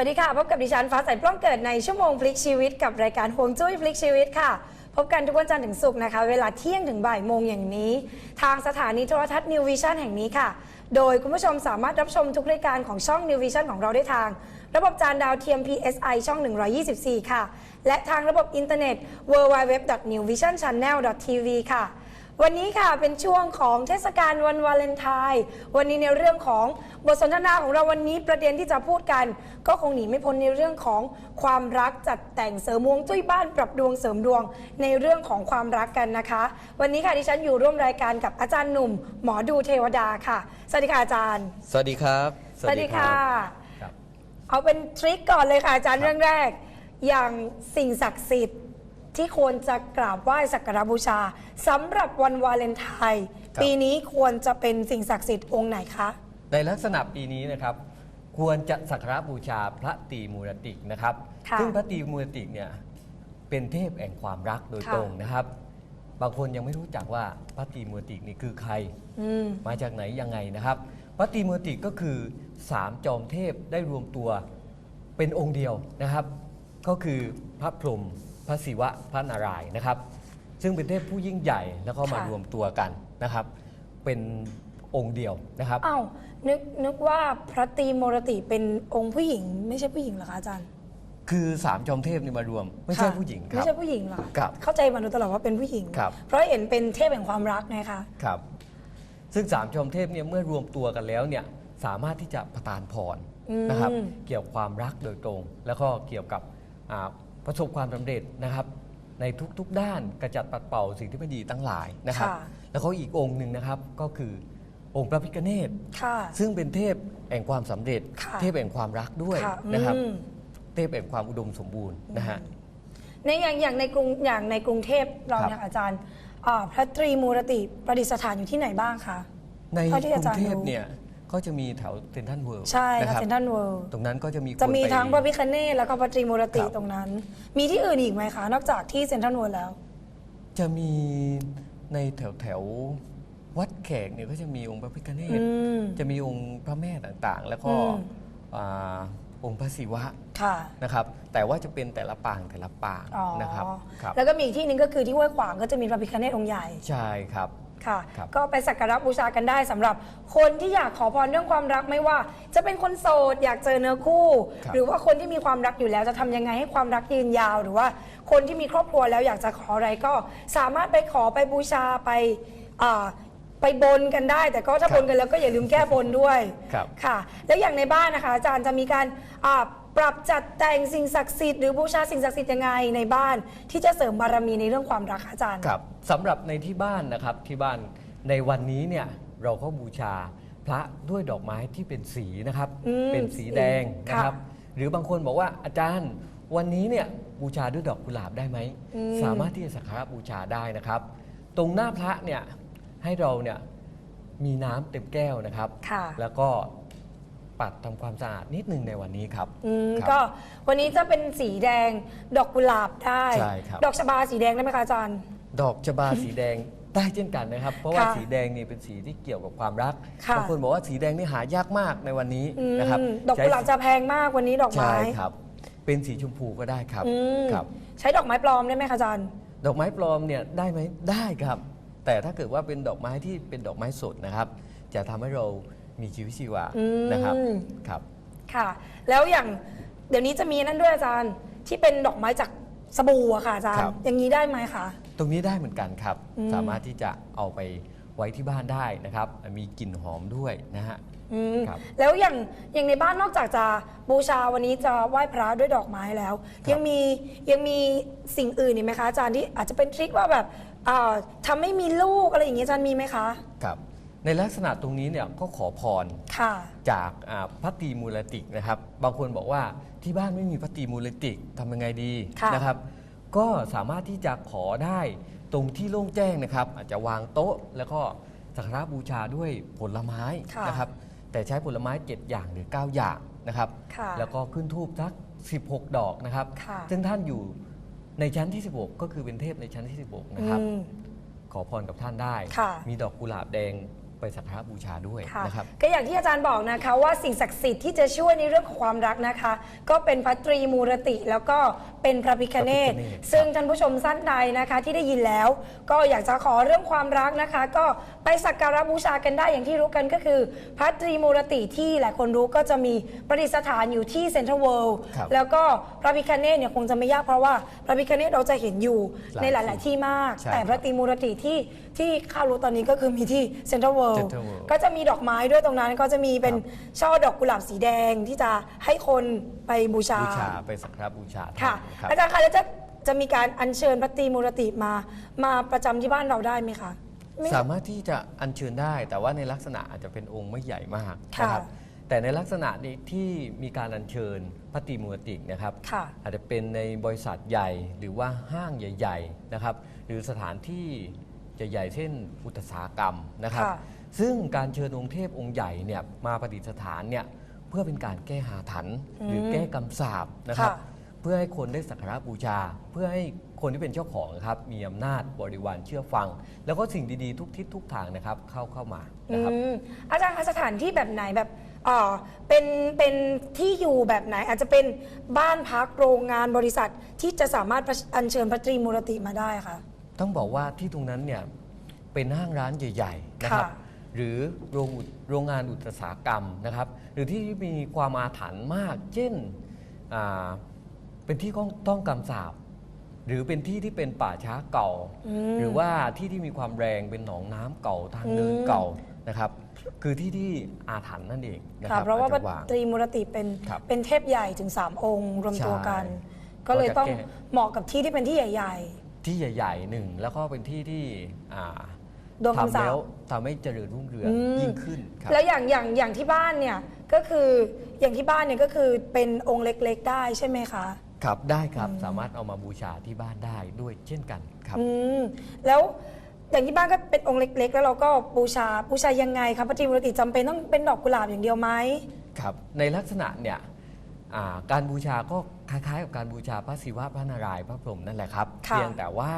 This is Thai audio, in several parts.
สวัสดีค่ะ พบกับดิฉันฟ้าใสปล้องเกิดในชั่วโมงพลิกชีวิตกับรายการฮวงจุ้ยพลิกชีวิตค่ะ พบกันทุกวันจันทร์ถึงศุกร์นะคะ เวลาเที่ยงถึงบ่ายโมงอย่างนี้ ทางสถานีโทรทัศน์ New Vision แห่งนี้ค่ะ โดยคุณผู้ชมสามารถรับชมทุกรายการของช่อง New Vision ของเราได้ทาง ระบบจานดาวเทียม PSI ช่อง 124 ค่ะ และทางระบบอินเทอร์เน็ต www.newvisionchannel.tv ค่ะ วันนี้ค่ะเป็นช่วงของเทศกาลวันวาเลนไทน์วันนี้ในเรื่องของบทสนทนาของเราวันนี้ประเด็นที่จะพูดกัน ก็คงหนีไม่พ้นในเรื่องของความรักจัดแต่งเสริมฮวงจุ้ยบ้านปรับดวงเสริมดวงในเรื่องของความรักกันนะคะ วันนี้ค่ะดิฉันอยู่ร่วมรายการกับอาจารย์หนุ่ม หมอดูเทวดาค่ะสวัสดีค่ะอาจารย์สวัสดีครับค่ะครับเอาเป็นทริคก่อนเลยค่ะอาจารย์ครับเรื่องแรก อย่างสิ่งศักดิ์สิทธิ์ ที่ควรจะกราบไหว้สักการะบูชาสำหรับวันวาเลนไทน์ปีนี้ควรจะเป็นสิ่งศักดิ์สิทธิ์องค์ไหนคะ ในลักษณะปีนี้นะครับ ควรจะสักการะบูชาพระตรีมูรติกนะครับ ค่ะซึ่งพระตรีมูรติกเนี่ยเป็นเทพแห่งความรักโดยค่ะ ตรงนะครับ บางคนยังไม่รู้จักว่าพระตรีมูรติกนี่คือใคร อืม มาจากไหนยังไงนะครับพระตรีมูรติกก็คือสามจอมเทพได้รวมตัวเป็นองค์เดียวนะครับ ก็คือพระพรหม พระศิวะพระนารายณ์นะครับ ซึ่งเป็นเทพผู้ยิ่งใหญ่แล้วก็มาค่ะ รวมตัวกันนะครับ เป็นองค์เดียวนะครับ อ้าวนึกนึกว่าพระตรีโมรติเป็นองค์ผู้หญิง ไม่ใช่ผู้หญิงเหรอคะอาจารย์คือสามจอมเทพนี่มารวม ไม่ใช่ค่ะผู้หญิงคไม่รับใช่ผู้หญิงเหรอครับเข้าใจมาโดยตลอดว่าเป็นผู้หญิง ครับ เพราะเห็นเป็นเทพแห่งความรักไงคะ ครับ ซึ่งสามจอมเทพเนี่ยเมื่อรวมตัวกันแล้วเนี่ยสามารถที่จะประทานพรอืมนะครับเกี่ยวกับความรักโดยตรง แล้วก็เกี่ยวกับอ่า ประสบความสำเร็จนะครับ ในทุกๆด้านกระจัดปัดเป่าสิ่งที่ไม่ดีทั้งหลายนะครับค่ะแล้วก็อีกองค์หนึ่งนะครับก็คือองค์พระพิฆเนศค่ะซึ่งเป็นเทพแห่งความสำเร็จค่ะเทพแห่งความรักด้วยค่ะนะครับอืมเทพแห่งความอุดมสมบูรณ์นะฮะในอย่างอย่างในกรุงอย่างในกรุงเทพเราครับเนี่ยอาจารย์อ่าพระตรีมูรติประดิษฐานอยู่ที่ไหนบ้างคะในเท่าที่กอารุจารงย์เทพรู้เนี่ย ก็จะมีแถวเซนทรัลเวิลด์ใช่นะค่ะครับเซนทรัลเวิลด์ตรงนั้นก็จะมีคนจะมีไปทั้งพระพิคเนตแล้วก็พระตรีมูรติครับตรงนั้น มีที่อื่นอีกไหมคะ นอกจากที่เซนทรัลเวิลด์แล้ว จะมีในแถวแถวๆวัดแขกเนี่ยก็จะมีองค์พระพิฆเนศอืมจะมีองค์พระแม่ต่างๆ แล้วก็อืมอ่าองค์พระศิวะค่ะนะครับ แต่ว่าจะเป็นแต่ละปางแต่ละปางอ๋อนะครับครับ แล้วก็มีอีกที่หนึ่งก็คือที่ห้วยขวางก็จะมีพระพิคเนตองค์ใหญ่ ใช่ครับ ค่ะ ครับ ก็ไปสักการะบูชากันได้สำหรับคนที่อยากขอพรเรื่องความรักไม่ว่า จะเป็นคนโสดอยากเจอเนื้อคู่ ครับ หรือว่าคนที่มีความรักอยู่แล้วจะทำยังไงให้ความรักยืนยาว หรือว่าคนที่มีครอบครัวแล้วอยากจะขออะไรก็สามารถไปขอไปบูชาไปอ่า ไปบนกันได้ แต่ก็ถ้าบนกันแล้วก็อย่าลืมแก้บนด้วยครับค่ะ แล้วอย่างในบ้านนะคะอาจารย์จะมีการอ่าปรับจัดแต่งสิ่งศักดิ์สิทธิ์หรือบูชาสิ่งศักดิ์สิทธิ์ยังไงในบ้าน ที่จะเสริมบารมีในเรื่องความรักคะอาจารย์ ครับสำหรับในที่บ้านนะครับที่บ้านในวันนี้เนี่ยเราก็บูชาพระด้วยดอกไม้ที่เป็นสีนะครับ อืมเป็นสีแดงค่ะนะครับ หรือบางคนบอกว่าอาจารย์วันนี้เนี่ยบูชาด้วยดอกกุหลาบได้ไหมอืม สามารถที่จะสักการะบูชาได้นะครับ ตรงหน้าพระเนี่ย ให้เราเนี่ยมีน้ำเต็มแก้วนะครับ ค่ะ แล้วก็ปัดทำความสะอาดนิดนึงในวันนี้ครับอืมครับ ก็วันนี้จะเป็นสีแดงดอกกุหลาบได้ ใช่ครับ ดอกชบาสีแดงได้ไหมคะอาจารย์ ดอกชบาสีแดงได้เช่นกันนะครับ เพราะว่าค่ะสีแดงนี่เป็นสีที่เกี่ยวกับความรักค่ะ บางคนบอกว่าสีแดงนี่หายากมากในวันนี้อืมนะครับดอกกุหลาบใช้จะแพงมากวันนี้ดอกไม้ใช่ครับ เป็นสีชมพูก็ได้ครับอืมครับ ใช้ดอกไม้ปลอมได้ไหมคะอาจารย์ ดอกไม้ปลอมเนี่ยได้ไหมได้ครับ แต่ถ้าเกิดว่าเป็นดอกไม้ที่เป็นดอกไม้สดนะครับ จะทำให้เรามีชีวิตชีวาอืม นะครับครับ ค่ะ แล้วอย่างเดี๋ยวนี้จะมีนั่นด้วยอาจารย์ ที่เป็นดอกไม้จากสบู่อะค่ะอาจารครัย์บอย่างนี้ได้ไหมคะ ตรงนี้ได้เหมือนกันครับ อืม สามารถที่จะเอาไปไว้ที่บ้านได้นะครับ มีกลิ่นหอมด้วยนะฮะ อืมครับแล้วอย่างอย่างในบ้านนอกจากจะบูชาวันนี้จะไหว้พระด้วยดอกไม้แล้ว ครับ ยังมียังมีสิ่งอื่นอีกไหมคะอาจารย์ที่อาจจะเป็นทริคว่าแบบ อ่าทำให้มีลูกอะไรอย่างเงี้ยอาจารย์มีไหมคะครับในลักษณะตรงนี้เนี่ยก็ขอพรค่ะ จากอ่าพระตรีมูลติกนะครับ บางคนบอกว่าที่บ้านไม่มีพระตรีมูลติกทำยังไงดีค่ะ นะครับ ก็สามารถที่จะขอได้ตรงที่โล่งแจ้งนะครับ อาจจะวางโต๊ะแล้วก็สักการะบูชาด้วยผลไม้ค่ะนะครับ แต่ใช้ผลไม้ 7 อย่างหรือ 9 อย่างนะครับ ค่ะ แล้วก็ขึ้นทูบสัก 16 ดอกนะครับ ค่ะ ซึ่งท่านอยู่ ในชั้นที่ 16 ก็คือเป็นเทพในชั้นที่ 16 นะครับ อืม ขอพรกับท่านได้ ค่ะ มีดอกกุหลาบแดง ไปสักการะบูชาด้วยค่ะนะครับ ก็อย่างที่อาจารย์บอกนะคะว่าสิ่งศักดิ์สิทธิ์ที่จะช่วยในเรื่องของความรักนะคะ ก็เป็นพระตรีมูรติ แล้วก็เป็นพระพิคเนตพระพิฆเนศ ซึ่งท่านผู้ชมสั้นใดนะคะ ที่ได้ยินแล้ว ก็อยากจะขอเรื่องความรักนะคะ ก็ไปสักการะบูชากันได้อย่างที่รู้กันก็คือ พระตรีมูรติที่หลายคนรู้ก็จะมีประดิษฐานอยู่ที่เซ็นทรัลเวิลด์ครับแล้วก็พระพิคเนตเนี่ยคงจะไม่ยากเพราะว่าพระพิคเนตเราจะเห็นอยู่หลายในหลายๆที่มาก ใช่แต่พระตรีมูรติที่ที่ข้ารู้ตอนนี้ก็คือมีที่เซ็นทรัลเวิลด์ Central World ก็จะมีดอกไม้ด้วยตรงนั้นก็จะมีเป็นครับช่อดอกกุหลาบสีแดงที่จะให้คนไปบูชา บูชาไปสักการะบูชาค่ะครับอาจารย์คะแล้วจะจะมีการอัญเชิญพระตรีมูรติมา มาประจำที่บ้านเราได้ไหมคะไม่สามารถที่จะอัญเชิญได้ แต่ว่าในลักษณะอาจจะเป็นองค์ไม่ใหญ่มากค่ะนะครับแต่ในลักษณะนี้ที่มีการอัญเชิญพระตรีมูรตินะครับ ค่ะอาจจะเป็นในบริษัทใหญ่หรือว่าห้างใหญ่ ๆนะครับ หรือสถานที่ ใหญ่ๆ เช่น อุตสาหกรรมนะครับ ค่ะ ซึ่งการเชิญองค์เทพองค์ใหญ่เนี่ยมาประดิษฐานเนี่ยเพื่อเป็นการแก้หาถันหรือแก้กำสาบนะครับ ค่ะ เพื่อให้คนได้สักการะบูชา เพื่อให้คนที่เป็นเจ้าของนะครับมีอำนาจบริวารเชื่อฟัง แล้วก็สิ่งดีๆทุกทิศทุกทางนะครับเข้าเข้ามานะครับ อืมอาจารย์คะสถานที่แบบไหนแบบอ่าเป็นเป็นที่อยู่แบบไหน อาจจะเป็นบ้านพักโรงงานบริษัทที่จะสามารถอัญเชิญพระตรีมูรติมาได้ค่ะ ต้องบอกว่าที่ตรงนั้นเนี่ยเป็นห้างร้านใหญ่ๆนะครับ ค่ะ หรือโรงอุโรงงานอุตสาหกรรมนะครับ หรือที่มีความอาถรรพ์มาก เช่นอ่าเป็นที่ต้องต้องกำสาบหรือเป็นที่ที่เป็นป่าช้าเก่า อืม หรือว่าที่ที่มีความแรงเป็นหนองน้ำเก่าทางเดินอืม เก่านะครับ คือที่ที่อาถรรพ์นั่นเองนะคค่ะรับเพราะว่าพอระจจงตรีมูรติเป็นครับเป็นเทพใหญ่ถึง 3 องค์ รวมตัวกัน ใช่ก็เลยก็จะต้องแก้ เหมาะกับที่ที่เป็นที่ใหญ่ ที่ใหญ่ๆหนึ่งแล้วก็เป็นที่ที่อ่าโดนคำสาปทำแล้วทำให้เจริญรุ่งเรืองอืม ยิ่งขึ้นครับๆแล้วอย่างอย่างอย่างที่บ้านเนี่ยก็คืออย่างที่บ้านเนี่ยก็คือเป็นองค์เล็กๆได้ใช่ไหมคะ ครับได้ครับสามารถเอามาบูชาที่บ้านได้ด้วยเช่นกันครับ อืมแล้วอย่างที่บ้านก็เป็นองค์เล็ก ๆ แล้วเราก็บูชาบูชายังไงคะพระตรีมูรติจำเป็นต้องเป็นดอกกุหลาบอย่างเดียวไหม ครับในลักษณะเนี่ย อ่าการบูชาก็คล้ายๆกับการบูชาพระศิวะพระนารายณ์พระพรหมนั่นแหละครับ ค่ะ เพียงแต่ว่า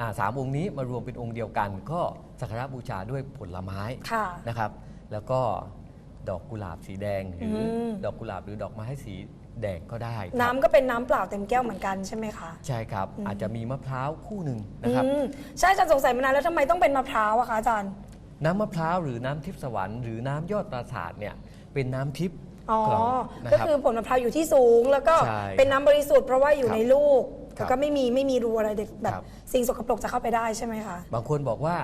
อ่าสามองค์นี้มารวมเป็นองค์เดียวกัน ก็สักการะบูชาด้วยผลไม้ค่ะ นะครับ แล้วก็ดอกกุหลาบสีแดงหรืออม ดอกกุหลาบหรือดอกไม้สีแดงก็ได้ครับน้ำก็เป็นน้ำเปล่าเต็มแก้วเหมือนกันใช่ไหมคะใช่ครับ อาจจะมีมะพร้าวคู่หนึ่งนะครับ อืมใช่อาจารย์สงสัยมานานแล้วทำไมต้องเป็นมะพร้าวอะคะอาจารย์ น้ำมะพร้าวหรือน้ำทิพย์สวรรค์หรือน้ำยอดปราสาทเนี่ยเป็นน้ำทิพย์ อ๋อของนะก็ครับ คือผลมะพร้าวอยู่ที่สูง แล้วก็ใช่เป็นน้ำบริสุทธิ์เพราะว่าอยู่ครับในลูกครับแล้วก็ไม่มีไม่มีรูอะไรเด็กแบบครับ สิ่งสกปรกจะเข้าไปได้ใช่ไหมคะ บางคนบอกว่า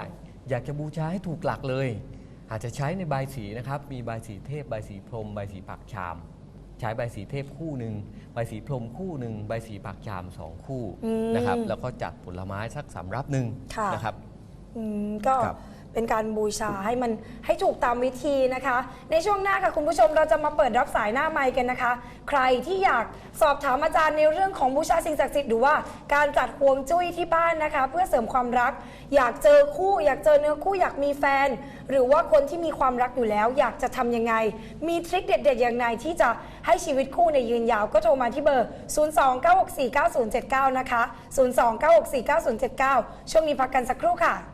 อยากจะบูชาให้ถูกหลักเลย อาจจะใช้ในใบายสีนะครับ มีใบายสีเทพใบายสีพรหมใบายสีปักชาม ใช้ใบายสีเทพคู่หนึ่งใบายสีพรหมคู่หนึ่งใบายสีปักชามสองคู่อืมนะครับแล้วก็จัดผลไม้สักสำรับหนึ่งค่ะ นะครับ อืมก็ครับ เป็นการบูชาให้มันให้ถูกตามวิธีนะคะ ในช่วงหน้าค่ะคุณผู้ชมเราจะมาเปิดรับสายหน้าไมค์กันนะคะ ใครที่อยากสอบถามอาจารย์ในเรื่องของบูชาสิ่งศักดิ์สิทธิ์หรือว่าการจัดฮวงจุ้ยที่บ้านนะคะ เพื่อเสริมความรัก อยากเจอคู่ อยากเจอเนื้อคู่อยากมีแฟน หรือว่าคนที่มีความรักอยู่แล้ว อยากจะทำยังไง มีทริคเด็ด ๆ อย่างไรที่จะให้ชีวิตคู่ในยืนยาวก็โทรมาที่เบอร์ 029649079 นะคะ 029649079 ช่วงนี้พักกันสักครู่ค่ะ